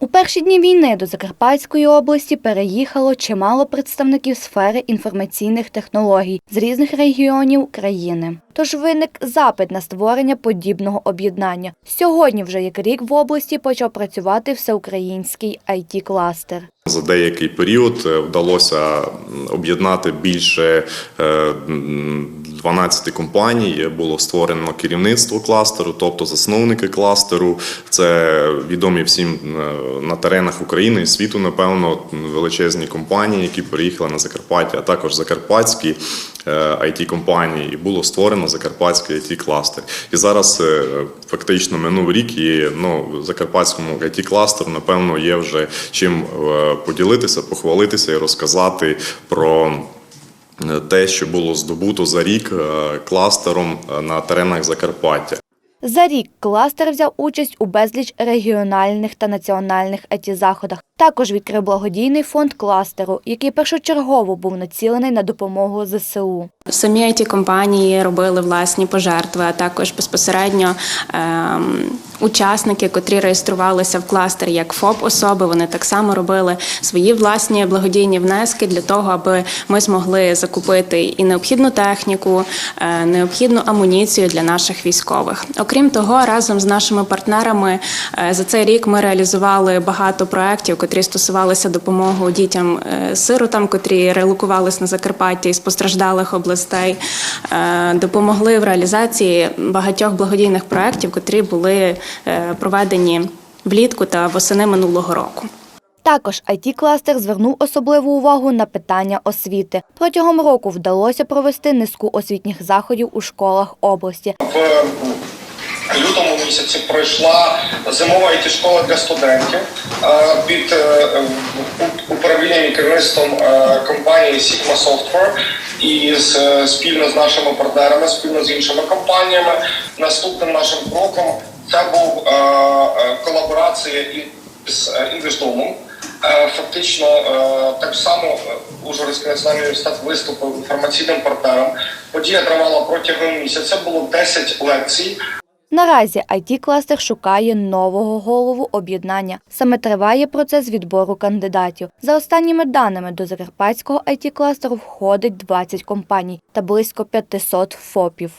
У перші дні війни до Закарпатської області переїхало чимало представників сфери інформаційних технологій з різних регіонів країни. Тож виник запит на створення подібного об'єднання. Сьогодні вже як рік в області почав працювати всеукраїнський it кластер За деякий період е, вдалося об'єднати більше е, 12 компаній. Було створено керівництво кластеру, тобто засновники кластеру. Це відомі всім е, на теренах України і світу, напевно, величезні компанії, які приїхали на Закарпаття, а також закарпатські it компанії. І було створено закарпатський it кластер. І зараз е, фактично минув рік, і ну закарпатському it кластеру напевно є вже чим е, поділитися, похвалитися і розказати про. е, Те, що було здобуто за рік е, кластером е, на теренах Закарпаття. За рік кластер взяв участь у безліч регіональних та національних it заходах Також відкрив благодійний фонд кластеру, який першочергово був націлений на допомогу ЗСУ. Самі it компанії робили власні пожертви, а також безпосередньо ем, учасники, котрі реєструвалися в кластер як ФОП особи, вони так само робили свої власні благодійні внески для того, аби ми змогли закупити і необхідну техніку, е, необхідну амуніцію для наших військових. Окрім того, разом з нашими партнерами е, за цей рік ми реалізували багато проєктів, котрі стосувалися допомоги дітям е, котрі релокувалися на Закарпатті із постраждалих областей. Е, Допомогли в реалізації багатьох благодійних проєктів, котрі були е, проведені влітку та восени минулого року. Також it кластер звернув особливу увагу на питання освіти. Протягом року вдалося провести низку освітніх заходів у школах області. Лютому місяці пройшла зимова it школа для студентів е, під е, управлінням і керівництвом е, компанії Sigma Software і з, спільно з нашими партнерами, спільно з іншими компаніями. Наступним нашим кроком це був колаборація е, Інвестдомом. Фактично, так само Ужгородський національний університет виступив інформаційним партнером. Подія тривала протягом місяця. Було 10 лекцій. Наразі it кластер шукає нового голову об'єднання. Саме триває процес відбору кандидатів. За останніми даними до закарпатського it кластеру входить 20 компаній та близько 500 ФОПів.